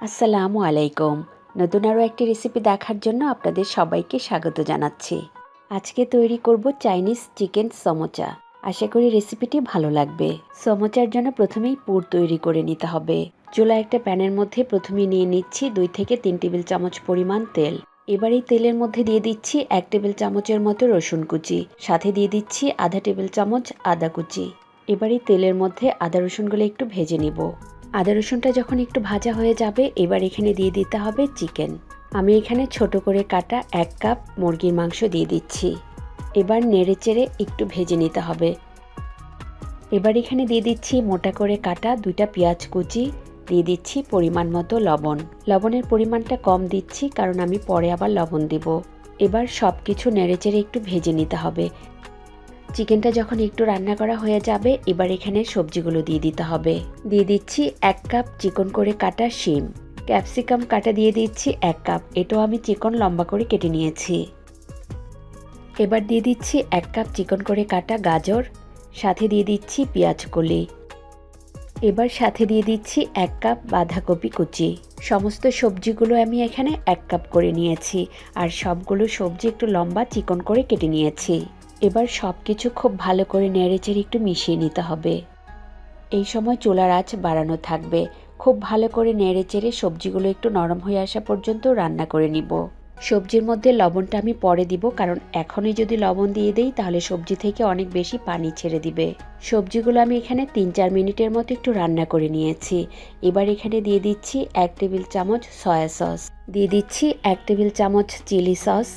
আসসালামু আলাইকুম। নতুন আরও একটি রেসিপি দেখার জন্য আপনাদের সবাইকে স্বাগত জানাচ্ছি। আজকে তৈরি করব চাইনিজ চিকেন সমোচা। আশা করি রেসিপিটি ভালো লাগবে। সমোচার জন্য প্রথমেই পুর তৈরি করে নিতে হবে। চুলা একটা প্যানের মধ্যে প্রথমে নিয়ে নিচ্ছি দুই থেকে তিন টেবিল চামচ পরিমাণ তেল। এবার এই তেলের মধ্যে দিয়ে দিচ্ছি এক টেবিল চামচের মতো রসুন কুচি। সাথে দিয়ে দিচ্ছি আধা টেবিল চামচ আদা কুচি। এবার এই তেলের মধ্যে আদা রসুনগুলো একটু ভেজে নিব। আদা রসুনটা যখন একটু ভাজা হয়ে যাবে, এবার এখানে দিয়ে দিতে হবে চিকেন। আমি এখানে ছোট করে কাটা এক কাপ মুরগির মাংস দিয়ে দিচ্ছি। এবার নেড়ে চেড়ে একটু ভেজে নিতে হবে। এবার এখানে দিয়ে দিচ্ছি মোটা করে কাটা দুইটা পেঁয়াজ কুচি, দিয়ে দিচ্ছি পরিমাণ মতো লবণ। লবণের পরিমাণটা কম দিচ্ছি, কারণ আমি পরে আবার লবণ দিব। এবার সব কিছু নেড়ে চেড়ে একটু ভেজে নিতে হবে। চিকেনটা যখন একটু রান্না করা হয়ে যাবে, এবার এখানে সবজিগুলো দিয়ে দিতে হবে। দিয়ে দিচ্ছি এক কাপ চিকন করে কাটা শিম। ক্যাপসিকাম কাটা দিয়ে দিচ্ছি এক কাপ। এটাও আমি চিকন লম্বা করে কেটে নিয়েছি। এবার দিয়ে দিচ্ছি এক কাপ চিকন করে কাটা গাজর, সাথে দিয়ে দিচ্ছি পেঁয়াজ কলি। এবার সাথে দিয়ে দিচ্ছি এক কাপ বাঁধাকপি কুচি। সমস্ত সবজিগুলো আমি এখানে এক কাপ করে নিয়েছি, আর সবগুলো সবজি একটু লম্বা চিকন করে কেটে নিয়েছি। এবার সব কিছু খুব ভালো করে নেড়েচেড়ে একটু মিশিয়ে নিতে হবে। এই সময় চুলার আঁচ বাড়ানো থাকবে। খুব ভালো করে নেড়েচেড়ে সবজিগুলো একটু নরম হয়ে আসা পর্যন্ত রান্না করে নিব। সবজির মধ্যে লবণটা আমি পরে দিব, কারণ এখনই যদি লবণ দিয়ে দেই তাহলে সবজি থেকে অনেক বেশি পানি ছেড়ে দিবে। সবজিগুলো আমি এখানে তিন চার মিনিটের মতো একটু রান্না করে নিয়েছি। এবার এখানে দিয়ে দিচ্ছি এক টেবিল চামচ সয়া সস। দিয়ে দিচ্ছি এক টেবিল চামচ চিলি সস।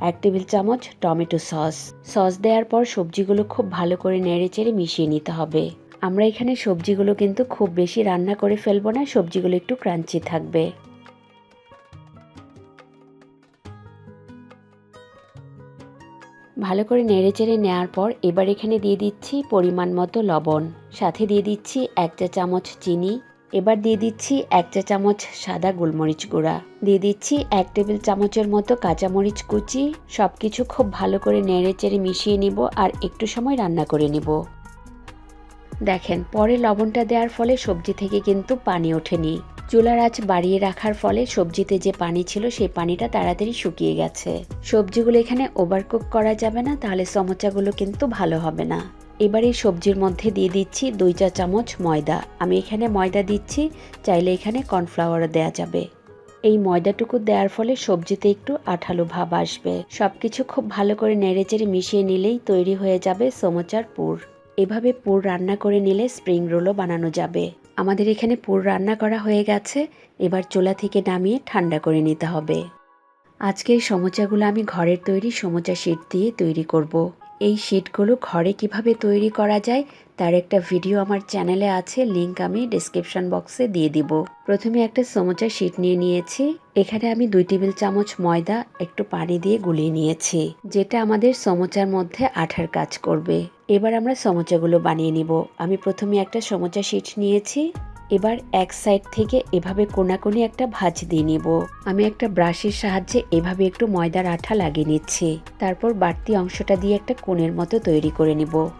এক টেবিল চামচ টমেটো সস। সস দেওয়ার পর সবজিগুলো খুব ভালো করে নেড়ে চেড়ে মিশিয়ে নিতে হবে। আমরা এখানে সবজিগুলো কিন্তু খুব বেশি রান্না করে ফেলব না, সবজিগুলো একটু ক্রাঞ্চি থাকবে। ভালো করে নেড়ে চেড়ে নেওয়ার পর এবার এখানে দিয়ে দিচ্ছি পরিমাণ মতো লবণ। সাথে দিয়ে দিচ্ছি এক চা চামচ চিনি। এবার দিয়ে দিচ্ছি এক চা চামচ সাদা গোলমরিচ গুঁড়া। দিয়ে দিচ্ছি এক টেবিল চামচের মতো কাঁচামরিচ কুচি। সব কিছু খুব ভালো করে নেড়ে চেড়ে মিশিয়ে নিব আর একটু সময় রান্না করে নিব। দেখেন, পরে লবণটা দেওয়ার ফলে সবজি থেকে কিন্তু পানি ওঠেনি। চুলার আঁচ বাড়িয়ে রাখার ফলে সবজিতে যে পানি ছিল সেই পানিটা তাড়াতাড়ি শুকিয়ে গেছে। সবজিগুলো এখানে ওভারকুক করা যাবে না, তাহলে সমোচাগুলো কিন্তু ভালো হবে না। এবার এই সবজির মধ্যে দিয়ে দিচ্ছি দুই চা চামচ ময়দা। আমি এখানে ময়দা দিচ্ছি, চাইলে এখানে কর্নফ্লাওয়ারও দেওয়া যাবে। এই ময়দাটুকু দেওয়ার ফলে সবজিতে একটু আঠালো ভাব আসবে। সবকিছু খুব ভালো করে নেড়েচেড়ে মিশিয়ে নিলেই তৈরি হয়ে যাবে সমোচার পুর। এভাবে পুর রান্না করে নিলে স্প্রিং রোলও বানানো যাবে। আমাদের এখানে পুর রান্না করা হয়ে গেছে, এবার চুলা থেকে নামিয়ে ঠান্ডা করে নিতে হবে। আজকে এই সমোচাগুলো আমি ঘরের তৈরি সমোচা শিট দিয়ে তৈরি করব। এই শিটগুলো ঘরে কীভাবে তৈরি করা যায়, তার একটা ভিডিও আমার চ্যানেলে আছে লিংক আমি ডিসক্রিপশন বক্সে দিয়ে দিব। প্রথমে একটা সমোচা শিট নিয়ে নিয়েছি। এখানে আমি দুই টেবিল চামচ ময়দা, একটু পানি দিয়ে গুলিয়ে নিয়েছি, যেটা আমাদের সমোচার মধ্যে আঠার কাজ করবে। এবার আমরা সমোচাগুলো বানিয়ে নিব। আমি প্রথমে একটা সমোচা শিট নিয়েছি। এবার এক সাইড থেকে এভাবে কোনাকুনি একটা ভাঁজ দিয়ে নিব। আমি একটা ব্রাশের সাহায্যে এভাবে একটু ময়দার আঠা লাগিয়ে নিচ্ছি। তারপর বাড়তি অংশটা দিয়ে একটা কোণের মতো তৈরি করে নেব।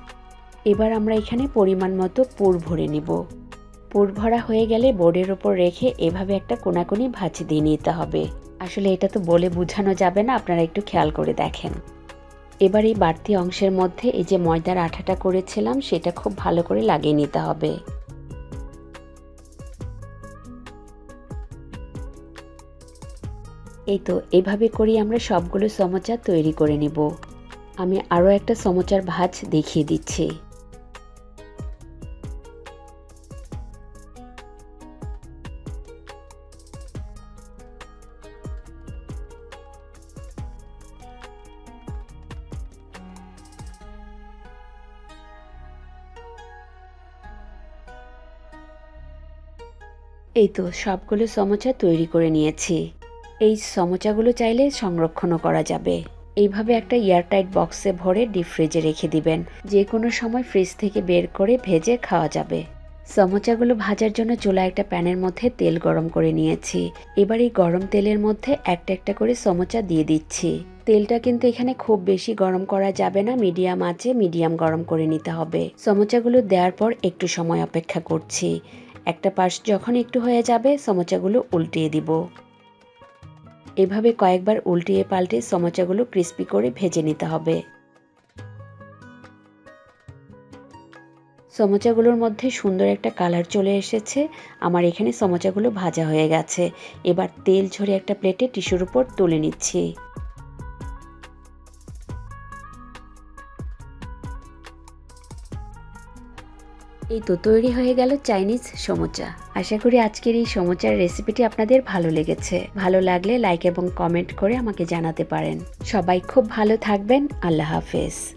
এবার আমরা এখানে পরিমাণ মতো পুর ভরে নিব। পুর ভরা হয়ে গেলে বোর্ডের ওপর রেখে এভাবে একটা কোনাকুনি ভাঁজ দিয়ে নিতে হবে। আসলে এটা তো বলে বোঝানো যাবে না, আপনারা একটু খেয়াল করে দেখেন। এবার এই বাড়তি অংশের মধ্যে এই যে ময়দার আঠাটা করেছিলাম, সেটা খুব ভালো করে লাগিয়ে নিতে হবে। এই তো, এভাবে করি আমরা সবগুলো সমোচা তৈরি করে নিব। আমি আরও একটা সমোচার ভাজ দেখিয়ে দিচ্ছি। এই তো, সবগুলো সমোচা তৈরি করে নিয়েছি। এই সমোচাগুলো চাইলে সংরক্ষণও করা যাবে। এইভাবে একটা এয়ারটাইট বক্সে ভরে ডিপ ফ্রিজে রেখে দিবেন। যে কোনো সময় ফ্রিজ থেকে বের করে ভেজে খাওয়া যাবে। সমোচাগুলো ভাজার জন্য চুলা একটা প্যানের মধ্যে তেল গরম করে নিয়েছি। এবার এই গরম তেলের মধ্যে একটা একটা করে সমোচা দিয়ে দিচ্ছি। তেলটা কিন্তু এখানে খুব বেশি গরম করা যাবে না, মিডিয়াম আছে, মিডিয়াম গরম করে নিতে হবে। সমোচাগুলো দেওয়ার পর একটু সময় অপেক্ষা করছি। একটা পাশ যখন একটু হয়ে যাবে, সমোচাগুলো উল্টিয়ে দিব। এভাবে কয়েকবার উল্টিয়ে পাল্টে সমোচাগুলো ক্রিস্পি করে ভেজে নিতে হবে। সমোচাগুলোর মধ্যে সুন্দর একটা কালার চলে এসেছে। আমার এখানে সমোচাগুলো ভাজা হয়ে গেছে। এবার তেল ঝরে একটা প্লেটে টিস্যুর উপর তুলে নিচ্ছি। এই তো তৈরি হয়ে গেল চাইনিজ সমোচা। আশা করি আজকের এই সমোচার রেসিপিটি আপনাদের ভালো লেগেছে। ভালো লাগলে লাইক এবং কমেন্ট করে আমাকে জানাতে পারেন। সবাই খুব ভালো থাকবেন। আল্লাহ হাফেজ।